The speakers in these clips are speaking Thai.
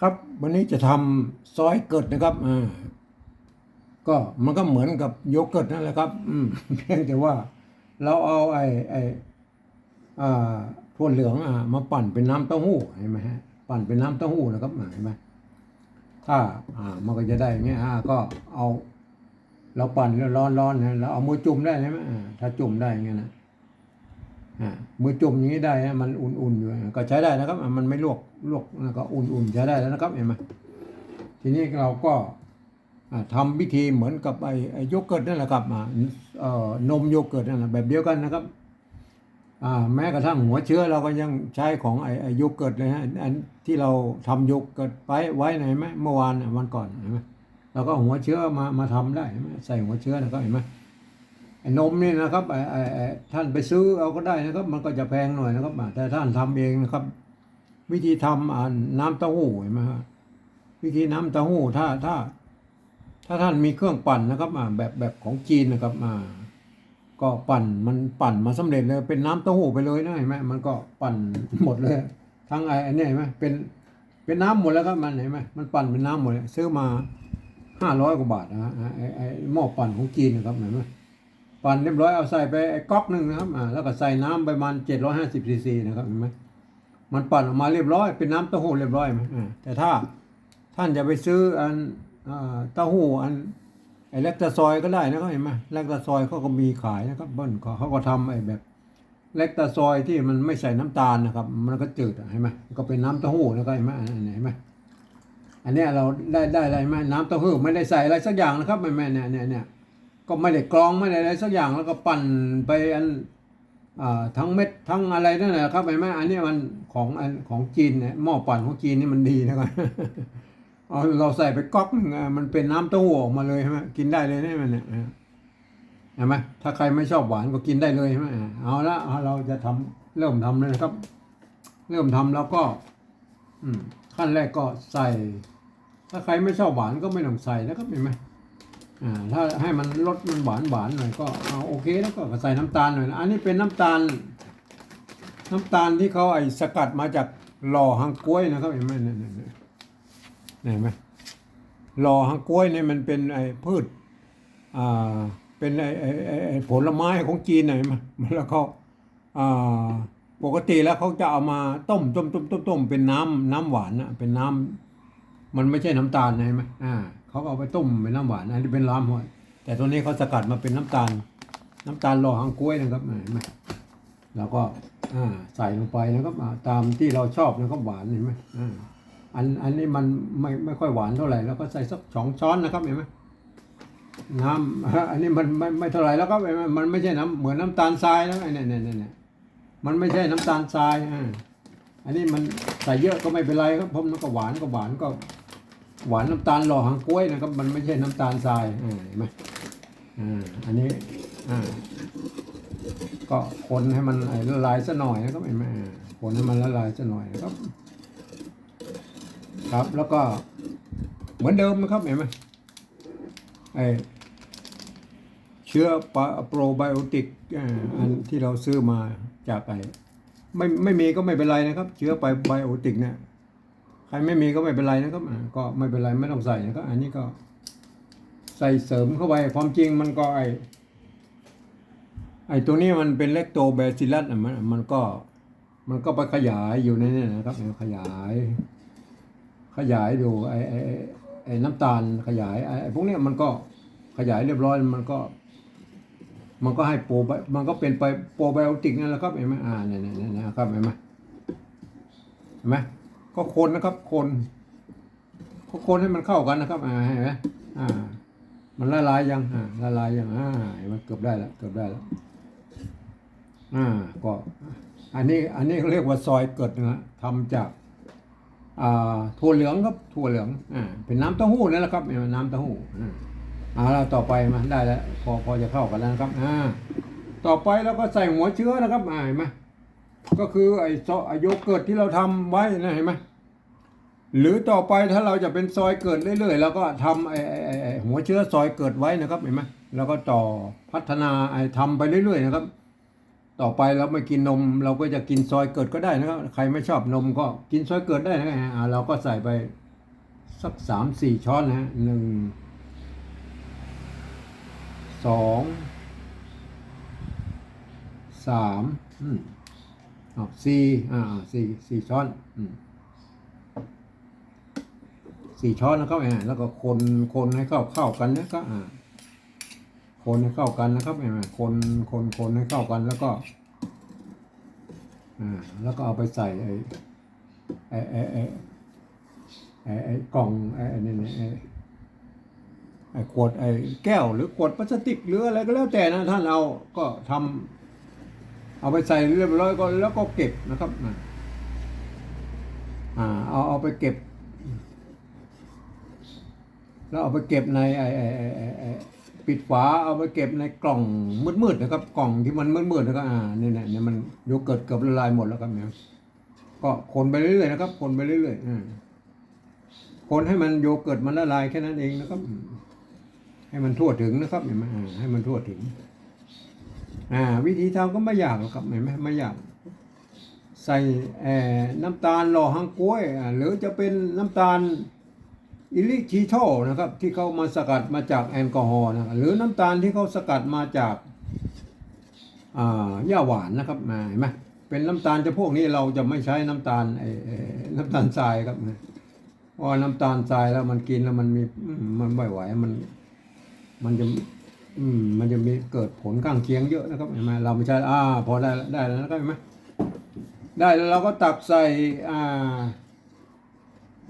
ครับ วันนี้จะทำซอยเกิดนะครับอ่าก็มันก็เหมือนกับโยเกิร์ตนั่นแหละครับ อืมเพียงแต่ว่า เราเอาไอ้ไอ้อ่าถั่วเหลืองอ่ามาปั่นเป็นน้ำเต้าหู้เห็นไหมฮะปั่นเป็นน้ำเต้าหู้นะครับอ่าเห็นไหมถ้าอ่ามันก็จะได้เงี้ยอ่าก็เอา เราปั่นแล้วร้อนๆนะเราเอามือจุ่มได้ใช่ไหมอ่าถ้าจุ่มได้เงี้ยนะ มือจุ่มอย่างนี้ได้นะมันอุ่นๆอยู่ก็ใช้ได้นะครับ มันไม่ลวกลวกก็อุ่นๆใช้ได้แล้วนะครับเห็นไหมทีนี้เราก็อ่าทำพิธีเหมือนกับไอ้โยเกิร์ตนั่นแหละครับนมโยเกิร์ตนั่นแหละแบบเดียวกันนะครับแม้กระทั่งหัวเชื้อเราก็ยังใช้ของไอ้โยเกิร์ตเลยฮะอันที่เราทำโยเกิร์ตไปไว้ไหนไหมเมื่อวานวันก่อนเห็นไหมเราก็หัวเชื้อมามาทำได้เห็นไหมใส่หัวเชื้อนะครับเห็นไหม นมนี่นะครับไอ้ท่านไปซื้อเอาก็ได้นะครับ มันก็จะแพงหน่อยนะครับแต่ท่านทำเองนะครับ วิธีทำอ่าน้ำเต้าหู้เห็นไหมฮะวิธีน้ำเต้าหู้ถ้าถ้า ถ้าท่านมีเครื่องปั่นนะครับอ่าแบบแบบของจีนนะครับอ่าก็ปั่นมันปั่นมาสำเร็จเลยเป็นน้ำเต้าหู้ไปเลยนะเห็นไหมมันก็ปั่นหมดเลย ทั้งไอ้ไอ้นี่เห็นไหมเป็นเป็นน้ำหมดแล้วครับมันเห็นไหมมันปั่นเป็นน้ำหมดเลยซื้อมาห้าร้อยกว่าบาทนะฮะไอ้ไอ้หม้อปั่นของจีนนะครับเห็นไหม ปั่นเรียบร้อยเอาใส่ไปไอ้ก๊อกหนึ่งนะครับอ่าแล้วก็ใส่น้ำประมาณเจ็ดร้อยห้าสิบซีซีนะครับเห็นไหมมันปั่นออกมาเรียบร้อยเป็นน้ำเต้าหู้เรียบร้อยไหมอ่าแต่ถ้าท่านจะไปซื้ออันอ่าเต้าหู้อันไอ้เล็กตาซอยก็ได้นะครับเห็นไหมเล็กตาซอยเขาก็มีขายนะครับเบิ้ลเขาเขาก็ทำไอ้แบบเล็กตาซอยที่มันไม่ใส่น้ำตาลนะครับ มันก็จืดเห็นไหมก็เป็นน้ำเต้าหู้นะครับเห็นไหมอันนี้เห็นไหมอันนี้เราได้ได้อะไรไหมน้ำเต้าหู้ไม่ได้ใส่อะไรสักอย่างนะครับแม่แม่เนี่ยเนี่ยเนี่ย ก็ไม่ได้กรองไม่ได้อะไรสักอย่างแล้วก็ปั่นไปอันอทั้งเม็ดทั้งอะไรนั่นแหละครับเห็นไหมอันนี้มันของอันของจีนเนี่ยหม้อปั่นของจีนนี่มันดีนะครับเอาเราใส่ไปก๊อกหนึงอะมันเป็นน้ำเต้าหู้ออกมาเลยใช่ไหมกินได้เลยนี่มันเนี่ยเห็นไหมถ้าใครไม่ชอบหวานก็กินได้เลยใช่ไหมเอาละเราจะทำเริ่มทำเลยนะครับ เริ่มทำแล้วก็อืขั้นแรกก็ใส่ ถ้าใครไม่ชอบหวานก็ไม่ต้องใส่นะครับเห็นไหม อ่าถ้าให้มันรสมันหวานหวานหน่อยก็เอาโอเคแล้วก็ใส่น้ำตาลหน่อยนะอันนี้เป็นน้ำตาล น้ำตาลที่เขาไอ้สกัดมาจากหล่อหางกล้วยนะครับเห็นไหมเนี่ยเนี่ยเนี่ยเห็นไหมหล่อหางกล้วยเนี่ยมันเป็นไอ้พืชอ่าเป็นไอ้ไอ้ไอ้ผลไม้ของจีนน่ะเห็นไหมแล้วเขาอ่าปกติแล้วเขาจะเอามาต้มต้มต้มต้มต้มเป็นน้ำน้ำหวานนะเป็นน้ำมันไม่ใช่น้ำตาลนะเห็นไหมอ่า เขาเอาไปต้มเป็นน้ำหวาน อันนี้เป็นล้ำหัวแต่ตัวนี้เขาสกัดมาเป็นน้ำตาล น้ำตาลหล่อหางกล้วยนะครับเห็นไหมเราก็ใส่ลงไปนะครับตามที่เราชอบนะครับหวานเห็นไหมอันอันนี้มันไม่ไม่ค่อยหวานเท่าไหร่แล้วก็ใส่สักสองช้อนนะครับเห็นไหมน้ำอันนี้มันไม่ไม่เท่าไหร่แล้วก็เห็นไหมมันไม่ใช่น้ำเหมือนน้ำตาลทรายนะไอ้นี่เนี่ยเนี่ยเนี่ยมันไม่ใช่น้ำตาลทรายอ่าอันนี้มันใส่เยอะก็ไม่เป็นไรครับเพราะมันก็หวานก็หวานก็ หวานน้ำตาลหล่อหางกล้วยนะครับ มันไม่ใช่น้ำตาลทรายอ่าเห็นไหมอ่าอันนี้อ่าก็คนให้มันละลายซะหน่อยนะครับเห็นไหมอ่าคนให้มันละลายซะหน่อยนะครับ ครับแล้วก็เหมือนเดิมนะครับเห็นไหมไอเชื้อปะโปรไบโอติกอ่าอันที่เราซื้อมาจากไอไม่ไม่มีก็ไม่เป็นไรนะครับ เชื้อไปไบโอติกเนี่ย ใครไม่มีก็ไม่เป็นไรนะครับก็ไม่เป็นไรไม่ต้องใส่นะครับอันนี้ก็ ใส่เสริมเข้าไปความจริงมันก็ไอไอตัวนี้มันเป็นเลกโตแบซิลัสมันมันก็มันก็ไปขยายอยู่ในนี้นะครับขยาย ขยายดูไอไอไอไอน้ำตาลขยายไอพวกนี้มันก็ขยายเรียบร้อยมันก็ มันก็ให้โปรไบมันก็เป็นไปโปรไบโอติกนั่นแหละครับเห็นไหมอ่าเนี่ยเนี่ยเนี่ยนะครับเห็นไหมเห็นไหม ก็คนนะครับ คนก็คนให้มันเข้ากันนะครับอ่าเห็นไหมอ่า มันละลายยังอ่าละลายยังอ่ามันเกือบได้แล้วเกือบได้แล้วอ่าก็อันนี้อันนี้เขาเรียกว่าซอยเกิดนะทำจากอ่าถั่วเหลืองครับถั่วเหลืองอ่าเป็นน้ำเต้าหู้นั่นแหละครับเป็นน้ำเต้าหู้อ่าเอาละต่อไปมาได้แล้ว พอพอจะเข้ากันแล้วนะครับอ่าต่อไปเราก็ใส่หัวเชื้อนะครับอ่าเห็นไหมก็คือไอ้ซอไอโยเกิร์ตที่เราทำไว้นะเห็นไหม หรือต่อไปถ้าเราจะเป็นซอยเกิดเรื่อยๆเราก็ทำไอ้ไอ้ไอ้หัวเชื้อซอยเกิดไว้นะครับเห็นไหมแล้วก็ต่อพัฒนาไอ้ทำไปเรื่อยๆนะครับ ต่อไปเราไม่กินนม เราก็จะกินซอยเกิดก็ได้นะครับใครไม่ชอบนมก็กินซอยเกิดได้นะอ่าเราก็ใส่ไปสักสามสี่ช้อนนะฮะหนึ่งสองสามอืมอ๋อสี่อ่าสี่สี่ช้อนอืม สี่ช้อนนะครับอ่าแล้วก็คนคนให้เข้าเข้ากันนะก็อ่าคนให้เข้ากันนะครับอ่าคนคนคนให้เข้ากันแล้วก็อ่าแล้วก็เอาไปใส่ไอ้ไอ้ไอ้ไอ้ไอ้กล่องไอ้ไอ้นี่นี่ไอ้ไอ้ขวดไอ้แก้วหรือขวดพลาสติกหรืออะไรก็แล้วแต่นะท่านเอาก็ทำเอาไปใส่เรียบร้อยก็แล้วก็เก็บนะครับอ่าอ่าเอาเอาไปเก็บ แล้วเอาไปเก็บในไอไอไอไอ้ไอปิดฝาเอาไปเก็บในกล่องมืดๆนะครับ กล่องที่มันมืดๆนะครับอ่าเนี่ยเนี่ยเนี่ยมันโยเกิร์ตเกือบละลายหมดแล้วครับเนี่ยก็คนไปเรื่อยๆนะครับ คนไปเรื่อยๆอ่าคนให้มันโยเกิร์ตมันละลายแค่นั้นเองนะครับ ให้มันทั่วถึงนะครับเห็นไหมอ่าให้มันทั่วถึง อ่า วิธีทำก็ไม่ยากหรอกครับเห็นไหมไม่ยาก ใส่เอ่อน้ำตาลหล่อฮังกล้วยหรือจะเป็นน้ำตาล อิลิชิโตนะครับที่เขามาสกัดมาจากแอลกอฮอล์นะหรือน้ำตาลที่เขาสกัดมาจากหญ้าหวานนะครับมาเห็นไหมเป็นน้ำตาลจะพวกนี้เราจะไม่ใช้น้ำตาลน้ำตาลทรายครับเพราะน้ำตาลทรายแล้วมันกินแล้วมันมีมันไม่ไหวมันมันจะมมันจะมีเกิดผลข้างเคียงเยอะนะครับเห็นไหมเราไม่ใช่อ่าพอได้ได้แล้วนะครับเห็นไหมได้แล้วเราก็ตักใส่อ่า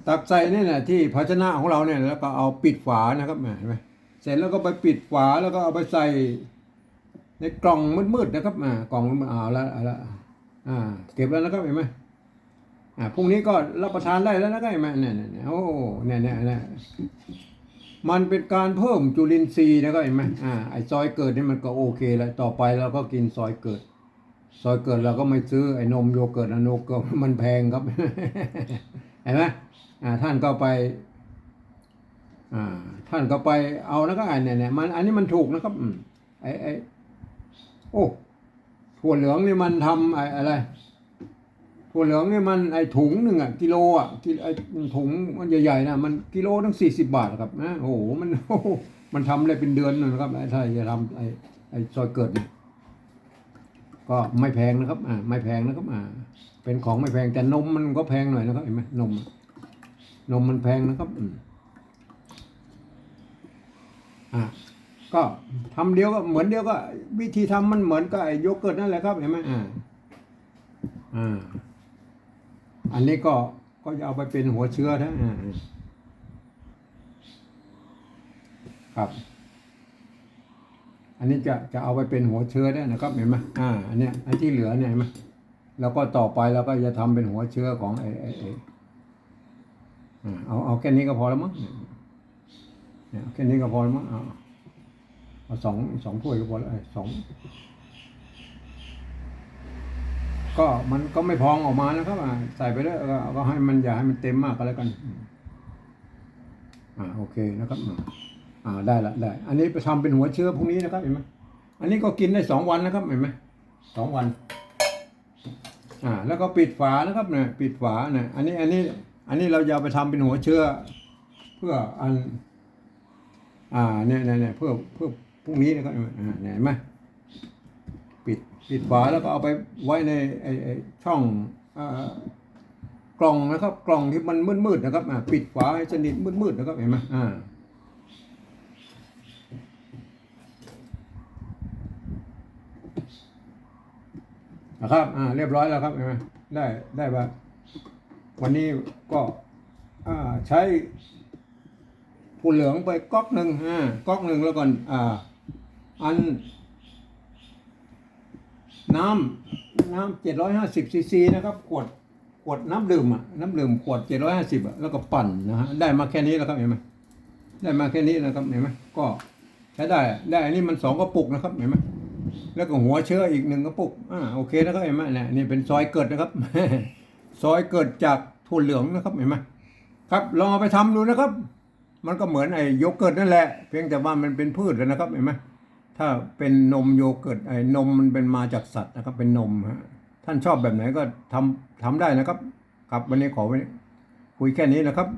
ตักใส่นี่แหละที่ภาชนะของเราเนี่ยแล้วก็เอาปิดฝานะครับเห็นไหมเสร็จแล้วก็ไปปิดฝาแล้วก็เอาไปใส่ ในกล่องมืดๆนะครับอ่ากล่องมืดๆอ่าแล้วเอาแล้วอ่าเก็บแล้วนะครับเห็นไหมอ่าพรุ่งนี้ก็รับประทานได้แล้วนะครับเห็นไหมเนี่ยเนี่ยโอ้เนี่ยเนี่ยเนี่ยมันเป็นการเพิ่มจุลินทรีย์นะครับเห็นไหมอ่าไอซอยเกิดนี่มันก็โอเคแล้วต่อไปเราก็กินซอยเกิด ซอยเกิดเราก็ไม่ซื้อไอ้นมโยเกิร์ตอะโนเกิร์ตมันแพงครับ ห็นไหมท่านก็ไปท่านก็ไปเอาแล้วก็ไอ้เนี่ยเนี่ยมันอันนี้มันถูกนะครับไอ้ไอ้โอ้ถั่วเหลืองนี่มันทำไอ้อะไรถั่วเหลืองนี่มันไอ้ถุงหนึ่งอะกิโลอะกิไอถุงมันใหญ่ๆนะมันกิโลตั้งสี่สิบบาทครับนะโอ้โหมันโอ้มันทำได้เป็นเดือนเลยนะครับไอ้ถ้าจะทำไอ้ไอ้ซอยเกิด ก็ไม่แพงนะครับ อ่าไม่แพงนะครับอ่า เป็นของไม่แพงแต่นมมันก็แพงหน่อยนะครับเห็นไหมนม นมมันแพงนะครับอืมอ่าก็ทำเดียวก็เหมือนเดียวก็ วิธีทำมันเหมือนกับไอโยเกิร์ตนั่นแหละครับเห็นไหมอ่าอ่าอันนี้ก็ก็จะเอาไปเป็นหัวเชื้อนะอ่าครับ อันนี้จะจะเอาไปเป็นหัวเชื้อได้นะครับเห็นไหมอ่า อันเนี้ยอันที่เหลือเนี่ยเห็นไหม แล้วก็ต่อไปเราก็จะทำเป็นหัวเชื้อของไอ้ไอ้ไอ้อ่าเอาเอาแค่นี้ก็พอแล้วมั้งเนี่ยเอาแค่นี้ก็พอแล้วมั้งเอาเอาสองสองถ้วยก็พอแล้วเอ้ยสองก็มันก็ไม่พองออกมานะครับอ่าใส่ไปเลยก็ก็ให้มันอย่าให้มันเต็มมากก็แล้วกันอืมอ่าโอเคนะครับอ่าอ่าได้ละได้ อันนี้ไปทำเป็นหัวเชื้อพวกนี้นะครับเห็นไหมอันนี้ก็กินได้สองวันนะครับเห็นไหมสองวัน อ่าแล้วก็ปิดฝานะครับเนี่ยปิดฝาเนี่ยอันนี้อันนี้อันนี้เราจะเอาไปทำเป็นหัวเชื้อ เพื่ออัน อ่าเนี่ยเนี่ยเนี่ยเพื่อเพื่อพวกนี้นะครับอ่าเห็นไหมปิดปิดฝาแล้วก็เอาไปไว้ในไอไอช่องอากล่องนะครับ กล่องที่มันมืดๆนะครับอ่าปิดฝาให้สนิทมืดๆนะครับเห็นไหมอ่า นะครับ อ่า เรียบร้อยแล้วครับเห็นไหมได้ได้ว่าวันนี้ก็อ่าใช้ผู้เหลืองไปก๊อกหนึ่งอ่าก๊อกหนึ่งแล้วก่อนอ่าอัน น้ำน้ำเจ็ดร้อยห้าสิบซีซีนะครับขวดขวดน้ำดื่มอะน้ำดื่มขวดเจ็ดร้อยห้าสิบอะแล้วก็ปั่นนะฮะได้มาแค่นี้แล้วครับเห็นไหมได้มาแค่นี้นะครับเห็นไหมก็ใช้ได้ได้อันนี้มันสองกระปุกนะครับเห็นไหม แล้วก็หัวเชื้ออีกหนึ่งกระปุกอ่าโอเคนะครับเห็นไหมเนี่ยนี่เป็นซอยเกิดนะครับ ซอยเกิดจากถั่วเหลืองนะครับเห็นไหมครับ ลองเอาไปทำดูนะครับ มันก็เหมือนไอ้โยเกิร์ตนั่นแหละ เพียงแต่ว่ามันเป็นพืชเลยนะครับเห็นไหมถ้าเป็นนมโยเกิร์ตไอ้นมมันเป็นมาจากสัตว์นะครับ เป็นนมฮะท่านชอบแบบไหนก็ทำทำได้นะครับ ครับวันนี้ขอไว้คุยแค่นี้นะครับ